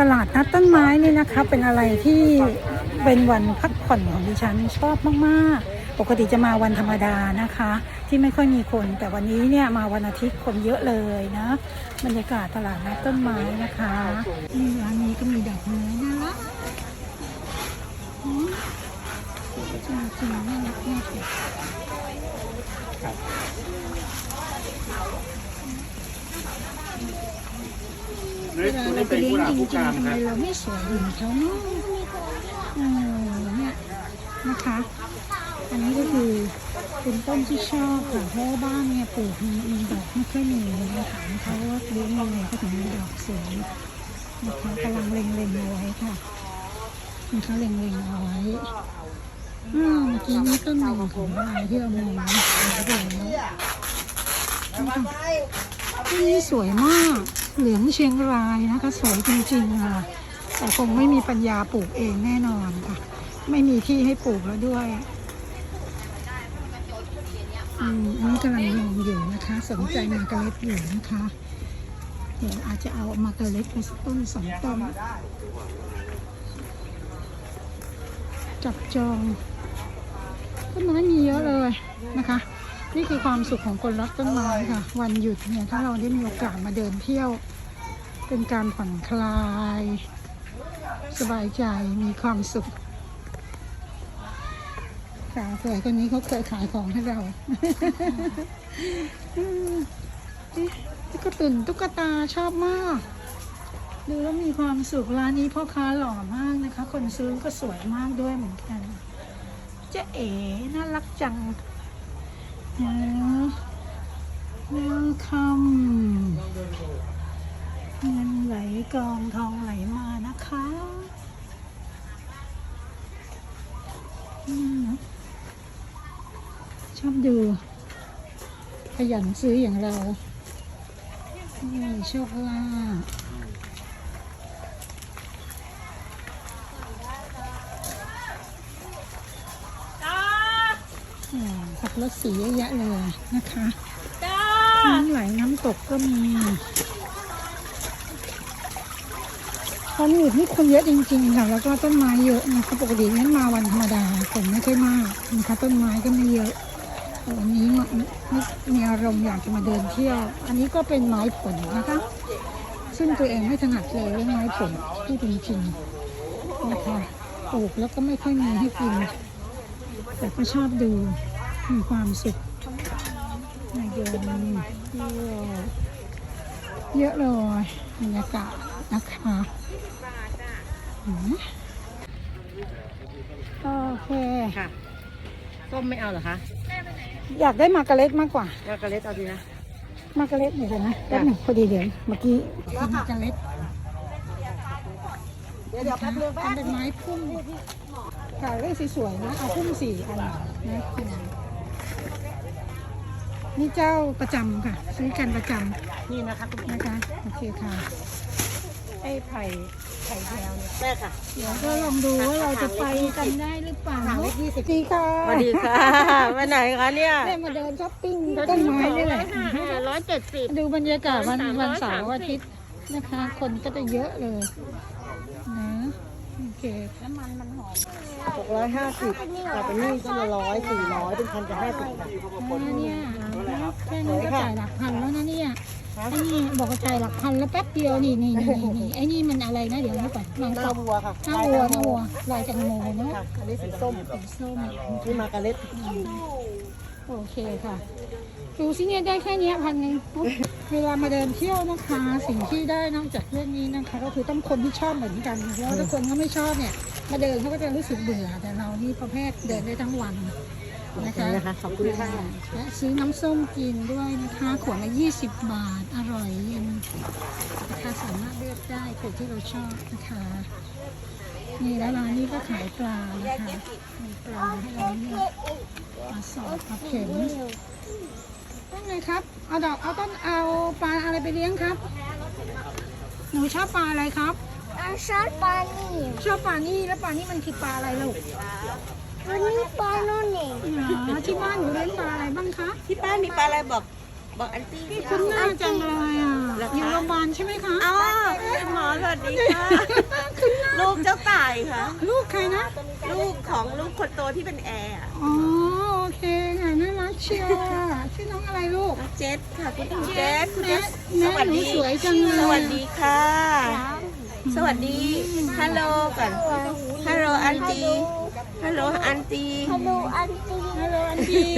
ตลาดนัดต้นไม้นี่นะคะ เป็นอะไรที่เป็นวันพักผ่อนของดิฉันชอบมากๆ ปกติจะมาวันธรรมดานะคะ ที่ไม่ค่อยมีคน แต่วันนี้เนี่ยมาวันอาทิตย์คนเยอะเลยนะบรรยากาศตลาดนัดต้นไม้นะคะนี่ร้านนี้ก็มีดอกไม้น่ารักอืมจริงๆน่ารักมากเลย เวลาเราไปเลี้ยงจริงๆทำไมเราไม่สวยเหมือนเขาเนาะเออเนี่ยนะคะ อันนี้ก็คือเป็นต้นที่ชอบค่ะเพราะว่าบ้านเนี่ยปลูกมีมีดอกไม่ค่อยมีเลยถามเขาว่าเลี้ยงยังไงก็ถึงมีดอกสวยนะคะกำลังเล็งๆเอาไว้ค่ะนะคะเล็งๆเอาไว้อืมเมื่อกี้นี้ต้นหนึ่งของอะไรที่เรามองเราก็เห็นแล้วนะคะ ที่นี่สวยมาก เหลืองเชียงรายนะคะ สวยจริงๆค่ะ แต่คงไม่มีปัญญาปลูกเองแน่นอนค่ะ ไม่มีที่ให้ปลูกแล้วด้วยอืมอันนี้กำลังมองอยู่นะคะ สนใจมาเกาเล็ดอยู่นะคะ เดี๋ยวอาจจะเอามาเกาเล็ดไปต้นสองต้นจับจองต้นไม้มีเยอะเลยนะคะ นี่คือความสุขของคนรักต้นไม้ค่ะ วันหยุดเนี่ยถ้าเราได้มีโอกาสมาเดินเที่ยว เป็นการผ่อนคลาย สบายใจมีความสุขสาวสวยคนนี้เขาเคยขายของให้เราตุ๊กตุ่นตุ๊กตาชอบมาก ดูแล้วมีความสุขร้านนี้พ่อค้าหล่อมากนะคะ คนซื้อก็สวยมากด้วยเหมือนกันเจ๊เอ๋น่ารักจัง เมื่อคำเงินไหลกองทองไหลมานะคะชอบดู ขยันซื้ออย่างเราโชคลาภ อืมขับรถสีเยอะแยะเลยนะคะน้ำไหลน้ำตกก็มีวันหยุดนี่คนเยอะจริงๆค่ะแล้วก็ต้นไม้เยอะนะคะปกตินั้นมาวันธรรมดาคนไม่ค่อยมากนะคะต้นไม้ก็ไม่เยอะแต่วันนี้มาไม่มีอารมณ์อยากจะมาเดินเที่ยว อันนี้ก็เป็นไม้ผลนะคะ ซึ่งตัวเองไม่ถนัดเลยเรื่องไม้ผลพูดจริงๆนะคะปลูกแล้วก็ไม่ค่อยมีให้กิน แต่ก็ชอบดูมีความสุขมาเดินเที่ยวเยอะเลยบรรยากาศนะคะอืมโอเคค่ะส้มไม่เอาเหรอคะ อยากได้มาการ์เล็ตมากกว่าแล้วกระเล็ดเอาดีนะ มาการ์เล็ตเดี๋ยวก่อนนะแป๊บหนึ่งพอดีเดี๋ยวเมื่อกี้มาการ์เล็ตเดี๋ยวเดี๋ยวแป๊บนึงทำเป็นไม้พุ่ม ค่ะเลขสวยๆนะ เอาพุ่มสี่อันนะนี่เจ้าประจำค่ะ ซื้อกันประจำนี่นะคะคุณนะคะโอเคค่ะไอ้ไผ่ไผ่แถวเนี่ยแม่ค่ะ เดี๋ยวก็ลองดูว่าเราจะไปกันได้หรือเปล่าถังเล็กยี่สิบดีค่ะสวัสดีค่ะไปไหนคะเนี่ยได้มาเดินช้อปปิ้งต้นไม้นี่แหละร้อยเจ็ดสิบดูบรรยากาศวันสามร้วัอยนเสาร์สามสิบอาทิตย์นะคะ คนก็จะเยอะเลยนะ โอเคน้ำมันมันหอมหกร้อยห้าสิบแต่เป็นนี่ก็ละร้อยสี่ร้อยเป็นพันจะห้าสิบอ่าเนี่ยแค่นี้ก็จ่ายหลักพันแล้วนะเนี่ยไอ้นี่บอกว่าจ่ายหลักพันแล้วแป๊บเดียวนี่นี่นี่นี่นี่ไอ้นี่มันอะไรนะเดี๋ยวนะก่อนนางหกน้าบวัวค่ะหน้าวัวหน้าวัวลายจังโมเนาะค่ะอันนี้สีส้มสีส้มนี่มากระเล็ดโอเคค่ะ ดูสิเนี่ยได้แค่เนี้ยพันหนึ่งปุ๊บเวลามาเดินเที่ยวนะคะ สิ่งที่ได้นอกจากเรื่องนี้นะคะ ก็คือต้องคนที่ชอบเหมือนกันแล้วถ้าคนเขาไม่ชอบเนี่ย มาเดินเขาก็จะรู้สึกเบื่อแต่เรานี่ประเภทเดินได้ทั้งวันนะคะนะคะขอบคุณค่ะและซื้อน้ำส้มกินด้วยนะคะขวดละ 20 บาท อร่อยเย็นนะคะสามารถเลือกได้ขวดที่เราชอบนะคะนี่แล้วร้านนี้ก็ขายปลานะคะมีปลาให้เราเลือกปลาสอดปลาเข็ม ต้นไงครับ เอาดอก เอาต้น เอาปลาอะไรไปเลี้ยงครับ หนูชอบปลาอะไรครับ อาชาปานี่ชอบปลานี่แล้วปลานี่มันคือปลาอะไรลูกวันนี้ปลาโน่นเองอ๋อที่บ้านหนูเลี้ยงปลาอะไรบ้างคะ ที่บ้านมีปลาอะไรบอก บอกอันตี้นี่คุณหน้าจังเลยอะเหรอคะอยู่โรงพยาบาลใช่ไหมคะ อ๋อคุณหมอสวัสดีค่ะลูกเจ้าต่ายค่ะ ลูกใครนะ ลูกของลูก คนโตที่เป็นแอร์อะอ๋อโอเคค่ะน่ารักเชียวอะชื่อน้องอะไรลูก เจสค่ะคุณเจสคุณเจแม่สแม่สวัสหนูดีสวยจังเลย สวัสดีค่ะ สวัสดีฮัลโหลก่อนฮัลโหลอันตีฮัลโหลอันตีฮัลโหลอันตีฮัลโหลอันดี้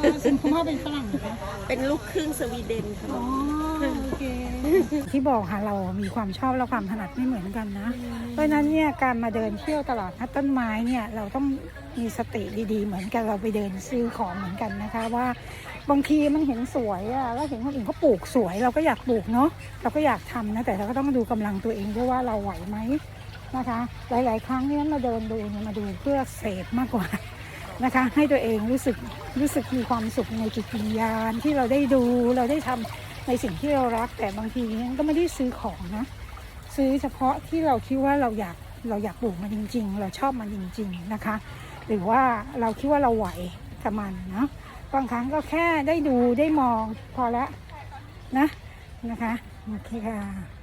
เออคุณพ่อเป็นฝรั่งเหรอคะเป็นลูกครึ่งสวีเดนค่ะ อ๋อโอเค ที่บอกค่ะเรามีความชอบและความถนัดไม่เหมือนกันนะ เพราะฉะนั้นเนี่ยการมาเดินเที่ยวตลาดนัดต้นไม้เนี่ยเราต้องมีสติดีๆ เหมือนกันเราไปเดินซื้อของเหมือนกันนะคะ ว่าบางทีมันเห็นสวยอะแล้วเห็นคนอื่นเขาปลูกสวย เราก็อยากปลูกเนาะเราก็อยากทำนะแต่เราก็ต้องดูกำลังตัวเองด้วยว่าเราไหวไหมนะคะ หลาย ๆ ครั้งเนี่ยมาเดินดูเนี่ยมาดูเพื่อเสพมากกว่านะคะให้ตัวเองรู้สึกรู้สึกมีความสุขในจิตวิญญาณที่เราได้ดูเราได้ทำ ในสิ่งที่เรารักแต่บางทีนี่ยก็ไม่ได้ซื้อของนะ ซื้อเฉพาะที่เราคิดว่าเราอยากเราอยากปลูกมันจริง ๆ เราชอบมันจริง ๆนะคะ หรือว่าเราคิดว่าเราไหวกับมันเนาะบางครั้งก็แค่ได้ดูได้มองพอแล้วนะนะคะโอเคค่ะ